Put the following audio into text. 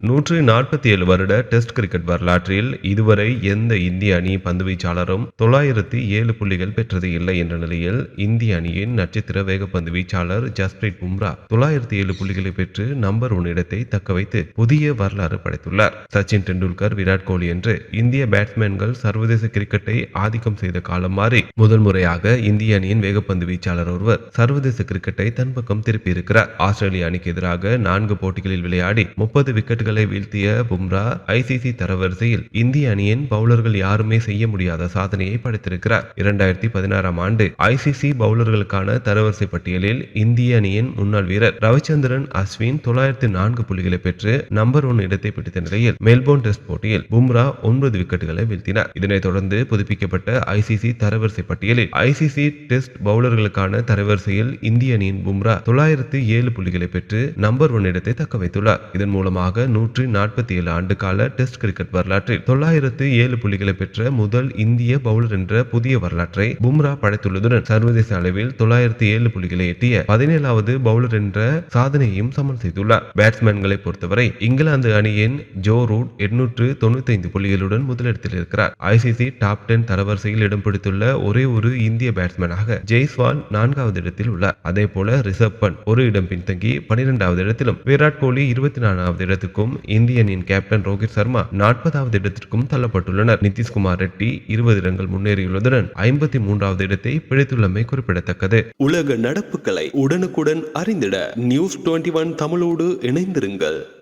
நூற்றி நாற்பத்தி ஏழு வருட டெஸ்ட் கிரிக்கெட் வரலாற்றில் இதுவரை எந்த இந்திய அணி பந்துவீச்சாளரும் தொள்ளாயிரத்தி ஏழு புள்ளிகள் பெற்றது இல்லை என்ற நிலையில் இந்திய அணியின் நட்சத்திர வேகப்பந்து வீச்சாளர் ஜஸ்பிரீத் பும்ரா தொள்ளாயிரத்தி ஏழு புள்ளிகளை பெற்று நம்பர் ஒன் இடத்தை தக்க வைத்து புதிய வரலாறு படைத்துள்ளார். சச்சின் டெண்டுல்கர் விராட் கோலி என்று இந்திய பேட்ஸ்மேன்கள் சர்வதேச கிரிக்கெட்டை ஆதிக்கம் செய்த காலம் மாறி முதல் முறையாக இந்திய அணியின் வேகப்பந்து வீச்சாளர் ஒருவர் சர்வதேச கிரிக்கெட்டை தன் பக்கம் திருப்பியிருக்கிறார் ஆஸ்திரேலிய அணிக்கு எதிராக நான்கு போட்டிகளில் விளையாடி முப்பது விக்கெட்டுகளை வீழ்த்திய பும்ரா ஐசிசி தரவரிசையில் இந்திய அணியின் பவுலர்கள் யாருமே செய்ய முடியாத சாதனையை படைத்திருக்கிறார். இரண்டாயிரத்தி பதினாறாம் ஆண்டு ஐசிசி பவுலர்களுக்கான தரவரிசை பட்டியலில் இந்திய அணியின் முன்னாள் வீரர் ரவிச்சந்திரன் அஸ்வின் தொள்ளாயிரத்தி நான்கு புள்ளிகளை பெற்று நம்பர் ஒன் இடத்தை பிடித்த நிலையில் மெல்போர்ன் டெஸ்ட் போட்டியில் பும்ரா ஒன்பது விக்கெட்டுகளை வீழ்த்தினார். இதனைத் தொடர்ந்து புதுப்பிக்கப்பட்ட ஐசிசி தரவரிசை பட்டியலில் ஐசிசி டெஸ்ட் பவுலர்களுக்கான தரவரிசையில் இந்திய அணியின் பும்ரா தொள்ளாயிரத்து ஏழு புள்ளிகளை பெற்று நம்பர் ஒன் இடத்தை தக்க வைத்துள்ளார். இதன் மூலமாக நூற்றி நாற்பத்தி ஏழு ஆண்டு கால டெஸ்ட் கிரிக்கெட் வரலாற்றில் தொள்ளாயிரத்து ஏழு புள்ளிகளை பெற்ற முதல் இந்திய பவுலர் என்ற புதிய வரலாற்றை பும்ரா படைத்துள்ளதுடன் சர்வதேச அளவில் தொள்ளாயிரத்து ஏழு புள்ளிகளை எட்டிய பதினேழாவது பவுலர் என்ற சாதனையையும் சமன் செய்துள்ளார். பேட்ஸ்மேன்களை பொறுத்தவரை இங்கிலாந்து அணியின் ஜோ ரூட் எண்ணூற்று தொண்ணூத்தி ஐந்து புள்ளிகளுடன் முதலிடத்தில் இருக்கிறார். ஐசிசி டாப் டென் தரவரிசையில் இடம் பிடித்துள்ள ஒரே ஒரு இந்திய பேட்ஸ்மேனாக ஜெய்ஸ்வால் நான்காவது இடத்தில் உள்ளார். அதே போல ரிஷப் பன் ஒரு இடம் பின்தங்கி பனிரெண்டாவது இடத்திலும் விராட் கோலி இருபத்தி நான்காவது இடத்துக்கும் இந்திய அணியின் கேப்டன் ரோஹித் சர்மா நாற்பதாவது இடத்திற்கும் தள்ளப்பட்டுள்ளனர். நிதிஷ்குமார் ரெட்டி இருபது இடங்கள் முன்னேறியுள்ளதுடன் ஐம்பத்தி மூன்றாவது இடத்தை பிடித்துள்ளமை குறிப்பிடத்தக்கது. உலக நடப்புகளை உடனுக்குடன் அறிந்திட நியூஸ் டுவெண்ட்டி ஒன் தமிழோடு இணைந்திருங்கள்.